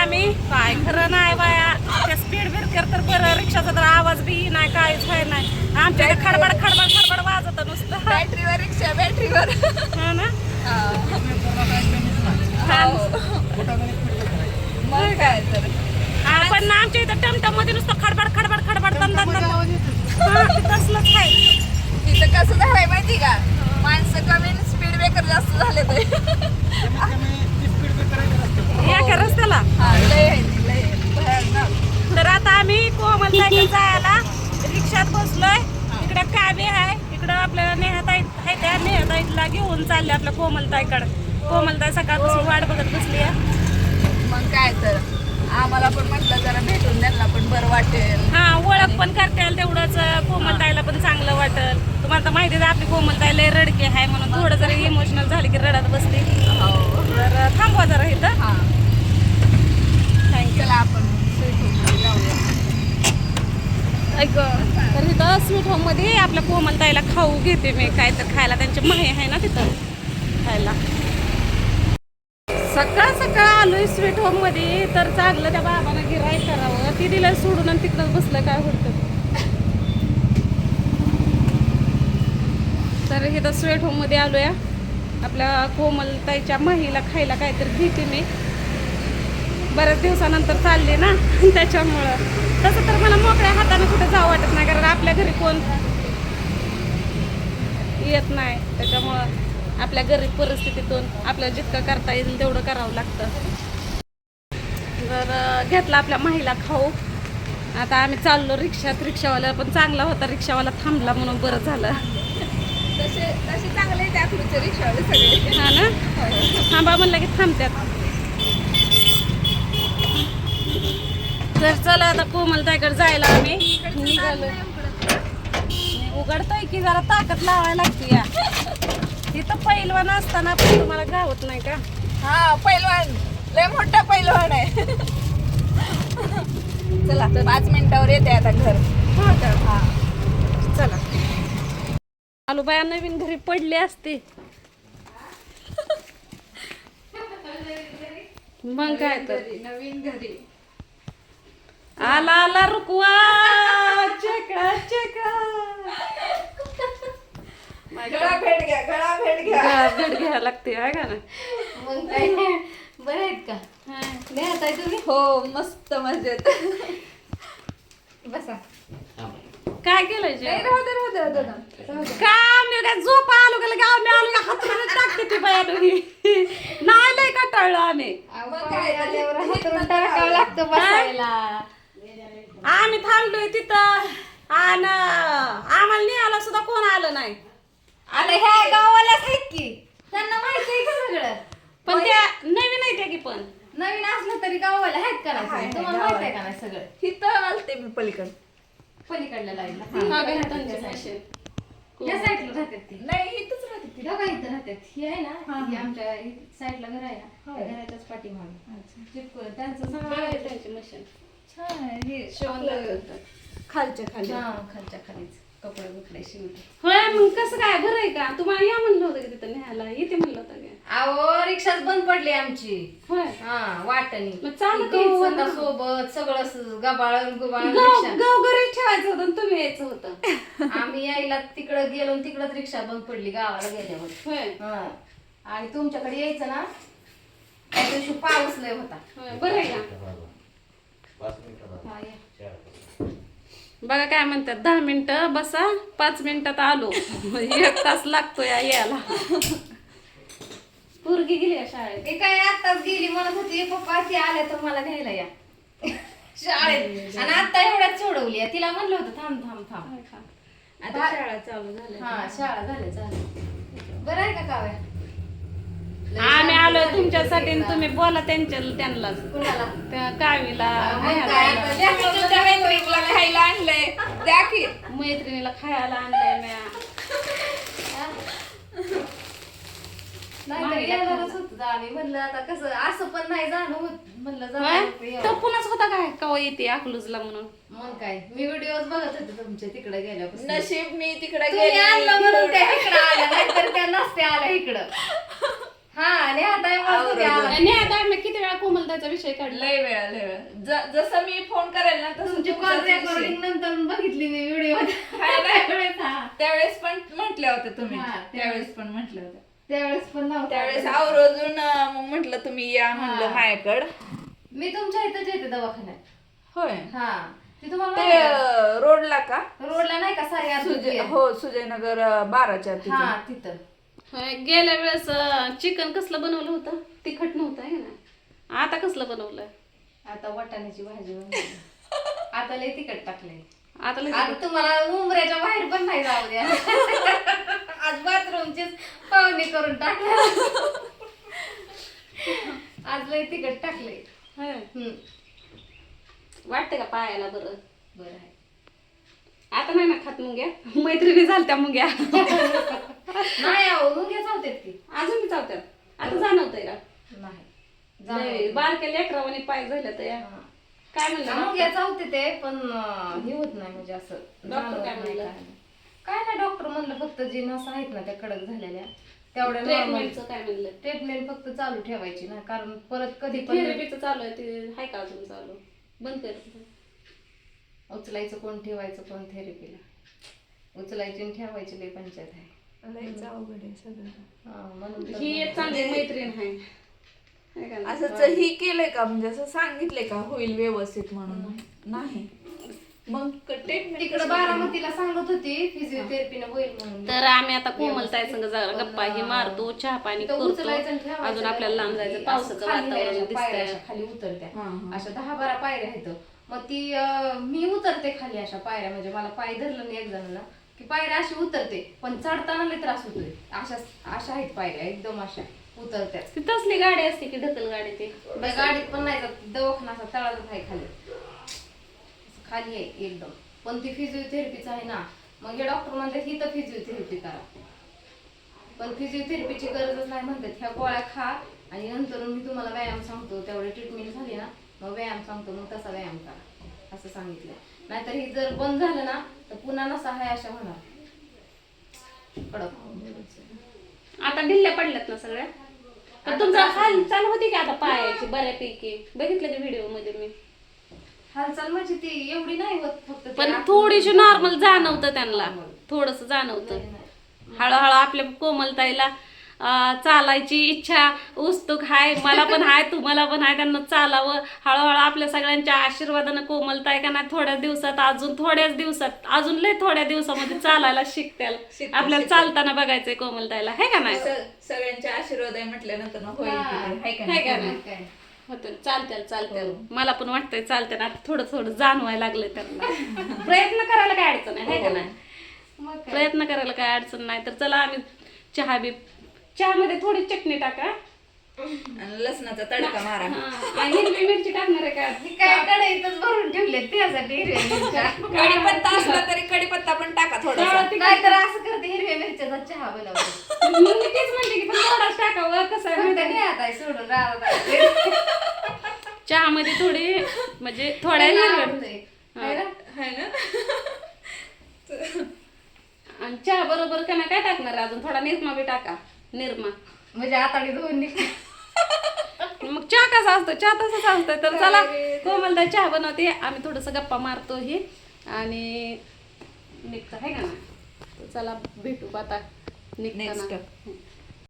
आम्ही. काय खरं नाही बाया. त्या स्पीड ब्रेकर तर बरं. रिक्षाचा तर आवाज बी नाही काहीच आहे नाही. आमच्या इथे खडबड खडबड खडबड वाजत नुसतं. बॅटरीवर रिक्षा बॅटरीवर हा ना? मग काय तर. हा, पण ना आमच्या इथं टमटममध्ये नुसतं खडबड खडबड खडबड दन दन दन. हा, तसलंच आहे. तिथं कसं झालंय माहिती का? माणसं कमी स्पीड ब्रेकर जास्त झाले ते. एका रस्त्याला हा. भयानक. तर आता आम्ही कोमल जायला. रिक्षात बसलोय. इकडे काव्य आहे. इकडं आपल्याला नेहाताई आहे त्या नेहाताईला घेऊन चालले आपल्या कोमलताईकडे कोमलताई सकाळपासून वाट बघत बसली आहे मग काय तर. आम्हाला पण म्हटलं जरा भेटून त्यांना पण बरं वाटेल. हा ओळख पण करता येईल तेवढंच. कोमलताईला पण चांगलं वाटेल. तुम्हाला तर माहिती आहे आपली कोमलताई लय रडके आहे म्हणून थोडं जरी इमोशनल झाली की रडत बसली. हो. तर थांबवा जरा इथं. हा. चला आपण स्वीट होम जाऊया. ऐक तर तिथं स्वीट होममध्ये आपल्या आपल्या कोमलताईला खाऊ घेते मी. काय तर खायला त्यांची माही आहे ना तिथं. खायला. सकाळ सकाळ आलोय स्वीट होममध्ये तर चांगलं त्या बाबांना गिराय करावं. ती दिलं सोडून आणि तिकडं बसलं काय होतं. तर इथं स्वीट होममध्ये मध्ये आलोय. आपल्या कोमलताईच्या माहीला खायला काहीतरी घेते मी. बऱ्याच दिवसानंतर चालले ना त्याच्यामुळं. तसं तर मला मोकळ्या हाताने कुठे जावं वाटत नाही कारण आपल्या घरी कोण येत नाही. त्याच्यामुळं आपल्या गरीब परिस्थितीतून आपल्याला जितकं करता येईल तेवढं करावं लागतं. तर अं, घेतला आपल्या महिला खाऊ. आता आम्ही चाललो रिक्षात रिक्षावाला पण चांगला होता रिक्षावाला थांबला म्हणून बरं झालं. तसे तसे चांगले अकलूचे रिक्षावाले सगळे. हा ना? थांबा म्हणलं की थांबत्यात तर चला आता कोमल ताईकडे जायला आम्ही. निघालो. उघडतोय की जरा ताकद लावायला लागते या. तिथं पहिलवान असताना पण तुम्हाला गावत नाही का? हा पैलवान. लय मोठा पैलवान आहे. चला पाच मिनिटावर येते आता घर. हो का? हा. चला. आलूबाया नवीन घरी पडली असते. मग काय तर. नवीन घरी. आला आला रुकवा. चेका चेका. गळा भेट घ्या गळा भेट घ्या. भेट घ्यायला लागते आहे का ना मग काय? बरं आहेत का? नेहात आहे तुम्ही? हो मस्त मजेत. बसा. काय केलंय नाही, जेवण? राहू दे राहू दे राहू दे ना. राहू दे. का मी काय झोप आलो का लगे आम्ही आलो का हातरून टाकते ती बाया दोघी. नाही लय कटाळलो आम्ही. मग काय, आल्यावर आणि हातरून इथनं टाकावं लागतं. बसायला. थांबलोय तिथं. आणि आम्हाला निघाला सुद्धा कोण आलं नाही. आता ह्या गावालाच आहेत की? त्यांना माहिती आहे का सगळं? पण त्या नवीन आहे त्या की पण? नवीन असलं तरी गावाला आहेत का नाही? तुम्हाला माहीत आहे का नाही सगळं? इथं आलते मी पलीकडे. पलीकडल्या लाईनला. हा. या साईडला राहतात ती. नाही इथंच राहते ती. इथं राहतात. ही आहे ना हा. आमच्या साईडला घर आहे ना. त्या घराच्याच पाठीमागे. त्यांचं सगळं आहे मशीन. छान आहे, हे शिवण आपलं खालच्या खाली. हा, खालच्या खालीच. कपडे बिपडे होय मग कसं काय? बरं आहे का? तुम्हाला या म्हणलं होतं की तिथं न्यायला. येते म्हणलं होतं का. अहो रिक्षाच बंद पडली आमची. होय. हा वाटणी. मग चालत गहू यायचं होता ना. सोबत सगळं असं गबाळ गुबाळ गाव रिक्षा. गाव घरी ठेवायचं होतं आणि तुम्ही यायचं होतं. आम्ही यायला तिकडं गेलो आणि तिकडंच रिक्षा बंद पडली गावाला गेल्यावर. होय. हा. आणि तुमच्याकडे यायचं ना? त्या दिवशी पाऊस लय होता. होय बरं आहे का. बघा. काय म्हणतात दहा मिनिटं बसा पाच मिनिटात आलो. एक तास लागतो या यायला. पोरगी गेली का शाळेत? ते काय आताच गेली म्हणत होती पप्पा ती आल्या तर मला घ्यायला या. शाळेत. आणि आता एवढ्यात सोडवली आहे. तिला म्हणलं होतं थांब थांब थांब? आता शाळा चालू झाल्या. हा शाळा झाल्या झाल्या. बरं आहे का काव्या? आलोय तुमच्यासाठी आणि तुम्ही बोला त्यांच्या त्यांना कुणाला? त्या कावीला नेहाला, तुमच्या खायला आणलंय. द्या की. मैत्रिणीला खायला आणलंय म्या. नाही तर माहिती आहे येणारच होतं आम्ही. म्हणलं आता कसं असं पण नाही जाणं होत म्हणलं होय? जाऊ तो पुन्हाच होता काय? कवा येते अकलूजला म्हणून? मग काय? मी व्हिडिओज बघत होते तुमचे तिकडे गेल्यापासून. नशीब मी तिकडे तुम्ही आणलं म्हणून त्या इकडं आल्या. नाहीतर त्या नसत्या आल्या इकडं. हा आता आम्ही किती वेळा कोमलताचा विषय काढला? लय वेळा लय वेळा. जसं मी फोन करेल ना तसं तुमची कॉल. रेकॉर्डिंग नंतर बघितली मी व्हिडिओ त्यावेळेस हा. त्यावेळेस पण म्हटल्या होत्या तुम्ही. हा, त्यावेळेस. पण म्हटल्या होत्या त्यावेळेस पण नव्हता. त्यावेळेस आवर्जून मग म्हटलं तुम्ही या म्हणलं हा. माझ्याकडं. मी तुमच्या इथंच येते दवाखान्यात. होय. हा. रोडला का? रोडला नाही का सारी? हो सुजयनगर बाराच्या तिथे. गेल्या वेळेस चिकन कसलं बनवलं होतं? तिखट नव्हतं आहे ना? आता कसलं बनवलं आता वाटाण्याची भाजी बनवली. आता लय तिखट टाकलंय. आता लय आता तुम्हाला उमऱ्याच्या बाहेर पण नाही जाऊ द्या. आज बाथरूमचीच पाहुणे करून टाकले. आज लय तिखट टाकले वाटतं का पायाला बरं? बरं आहे. आता नाही ना खात मुंग्या. मैत्रिणी झालत्या मुंग्या. नाही अहो मुंग्या चावतात की. अजून बी चावत्यात. आता जाणवतंय का? नाही. लय जाणवत. बारक्या लेकरावाने पाय झाल्या तर या. काय म्हणलं मुंग्या चावते ते पण अं, हे होत नाही म्हणजे असं. डॉक्टर काय नाही म्हणलं? काय. नाही. काय नाही डॉक्टर म्हणलं फक्त जे नस आहेत ना त्या कडक झालेल्या तेवढ्या normal. ट्रीटमेंटचं काय म्हणलं? ट्रीटमेंट फक्त चालू ठेवायची ना कारण परत कधी पण थेरपीचं चालू आहे ते हाय का अजून चालू? बंद कर. उचलायचं कोण ठेवायचं कोण थेरपीला उचलायची ठेवायची लय पंचायत आहे. लयच अवघड आहे सगळं. हा, म्हणून तर ही एक चांगली मैत्रीण आहे. हाय का नाही? असंच ही केलंय का? म्हणजे असं सांगितलंय का? होईल व्यवस्थित म्हणून. नाही. मग ट्रीटमेंट तिकडं बारामतीला सांगत होती फिजिओथेरपीनं होईल म्हणून. तर आम्ही आता कोमलताई संग जरा गप्पा ही मारतो चहा पाणी तिथं उचलायचं आणि करतो ठेवायचं. अजून आपल्याला लांब जायचं असं पावसाचं खाली वातावरण पायऱ्या दिसतंय. अशा खाली उतरत्या. अशा दहा बारा पायऱ्या आहेत. मग ती मी उतरते खाली अशा पायऱ्या म्हणजे मला पाय धरलं नाही एक जणांना की पायऱ्या अशी उतरते पण चढताना लय त्रास होतोय. अशा अशा आहेत पायऱ्या एकदम अशा उतरत्या ती तसली गाडी असते की ढकल गाडी ती? बाई गाडीत पण नाही जात दवाखाना असा तळातच आहे खाली. खाली आहे एकदम. पण ती फिजिओथेरपीच आहे ना मग हे डॉक्टर म्हणतात ही तर फिजिओथेरपी करा. पण फिजिओथेरपीची गरजच नाही म्हणतात ह्या गोळ्या खा आणि नंतर मी तुम्हाला व्यायाम सांगतो. तेवढी ट्रीटमेंट झाली ना मग व्यायाम सांगतो मग तसा व्यायाम करा असं सांगितलं नाहीतर ही जर बंद झालं ना तर पुन्हा नसा आहे अशा होणार. कडक. आता ढिल्ल्या पडल्यात ना सगळ्या? पण तुमचा हाल चालू होती की आता पायाची बऱ्यापैकी? बघितलं की व्हिडिओमध्ये मी. हालचाल म्हणजे ती एवढी नाही होत फक्त पण थोडीशी नॉर्मल जाणवतं त्यांना. थोडस जाणवतं. हळूहळू आपल्या कोमलताईला चालायची इच्छा उत्सुक हाय मला पण हाय तुम्हाला पण हाय त्यांना चालावं हळूहळू आपल्या सगळ्यांच्या आशीर्वादानं कोमलताई का नाही थोड्या दिवसात अजून थोड्याच दिवसात अजून लय थोड्या दिवसामध्ये चालायला शिकत्याल शिकतील, आपल्याला. चालताना बघायचंय कोमलताईला हे का नाही स- सगळ्यांचे आशीर्वाद आहे म्हटल्यानंतर होईल की नाही? नाही? नाही? चालत्याल चालत्याल हो. मला पण वाटतंय चालत्याल आता थोडं थोडं जाणवायला लागलंय त्यांना प्रयत्न करायला काय अडचण आहे हाय का नाही मग काय प्रयत्न करायला काय अडचण नाही तर चला आम्ही चहा बी चहामध्ये थोडी चटणी टाका. आणि लसणाचा तडका मारा. हा, आणि हिरवी मिरची टाकणार आहे का? काय कढईतच भरून ठेवले त्यासाठी हिरव्या मिरच्या. कढीपत्ता असला तरी कढीपत्ता पण टाका थोडासा. असं करते हिरव्या मिरच्याचा चहा बनवते. मग मी तेच म्हणते की पण थोडाच टाकावं कसं आहे माहिती आहे? आता सोडून राहत का? चहामध्ये थोडी म्हणजे थोड्या हिरव्या हाय ना? आणि चहा बरोबर का नाही काय टाकणार अजून थोडा निरमा बी टाका. निरमा. म्हणजे आताडी धुवून निघते मग चहा कसा असतो? चहा तसाच असतो तर चला कोमलदा चहा बनवते. आम्ही थोडस गप्पा मारतो ही. आणि निघतो आहे का ना चला भेटू आता. निघताना.